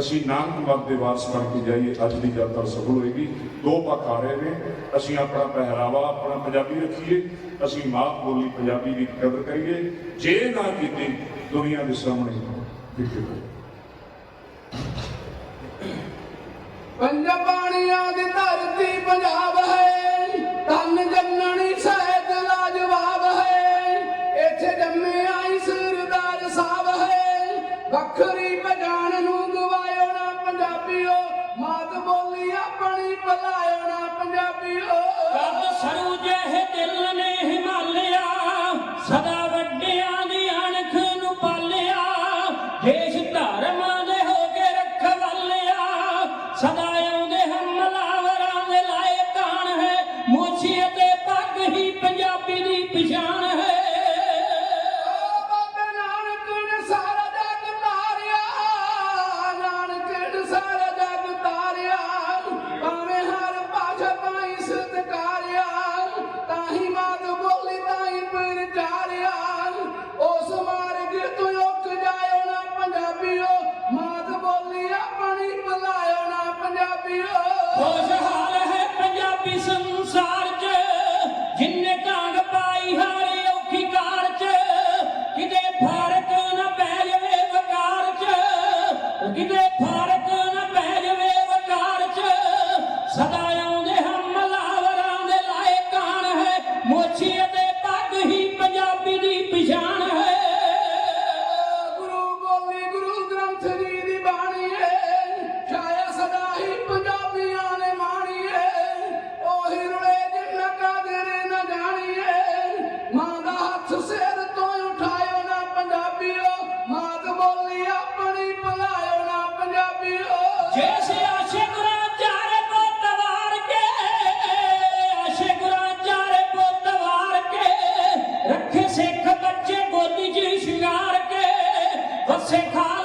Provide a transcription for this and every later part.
ਅਸੀਂ ਨਾਨਕਮਤ ਦੇ ਵਾਸ ਬਣ ਕੇ ਜਾਈਏ, ਅੱਜ ਦੀ ਯਾਤਰਾ ਸਫਲ ਹੋਏਗੀ। ਦੋ ਪੱਖ ਆ ਰਹੇ ਨੇ। ਅਸੀਂ ਆਪਣਾ ਪਹਿਰਾਵਾ, ਆਪਣਾ ਪੰਜਾਬੀ ਰੱਖੀਏ। ਅਸੀਂ ਮਾਂ ਬੋਲੀ ਪੰਜਾਬੀ ਦੀ ਕਦਰ ਕਰੀਏ। ਜੇ ਨਾ ਕੀਤੀ ਦੁਨੀਆ ਦੇ ਸਾਹਮਣੇ ਦਿੱਖੇ ਪੰਜਾਬਾਣੀਆਂ ਦੀ ਧਰਤੀ ਪੰਜਾਬ ਭਲਾਇਣਾ ਪੰਜਾਬੀਓ ਕਦ ਸਰੂਜੇ ਦਿਲ ਨੇ ਹਿਮਾਲਿਆ ਸਦਾ 더 শেখা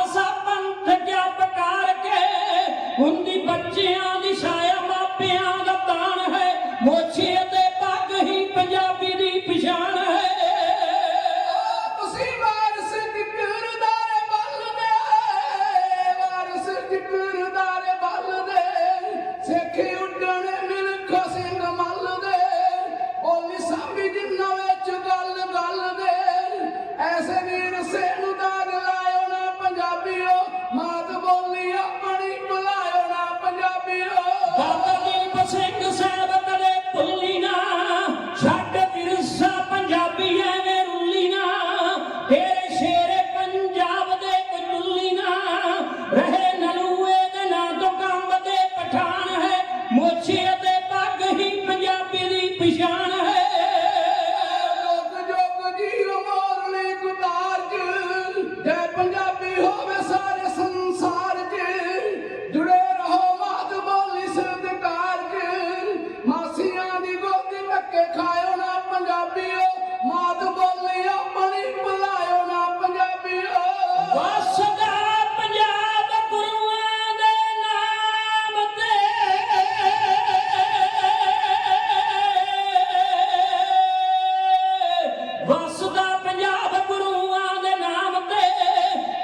ਪਛਾਣ ਹੈ। ਲੋਕ ਜੋਗ ਦੀ ਰਮਾਰ ਲਈ ਕੁਤਾਰ ਚ। ਜੈ ਪੰਜਾਬ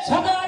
저거